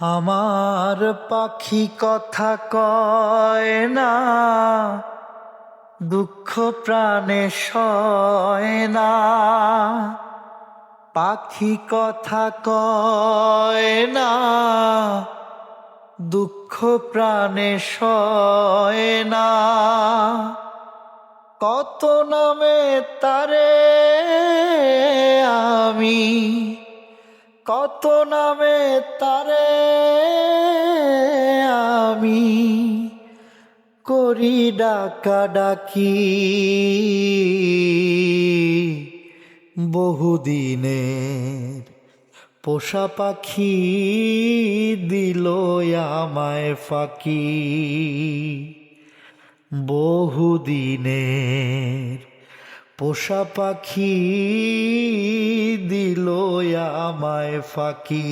আমার পাখি কথা কয় না, দুঃখ প্রাণে সয় না। পাখি কথা কয় না, দুঃখ প্রাণে সয় না। কত নামে তারে আমি, কত নামে তারে করি ডাকা ডাকি বহুদিনের পোষা পাখি দিল আমায় ফাঁকি। বহুদিনের পোষা পাখি দিল আমায় ফাঁকি।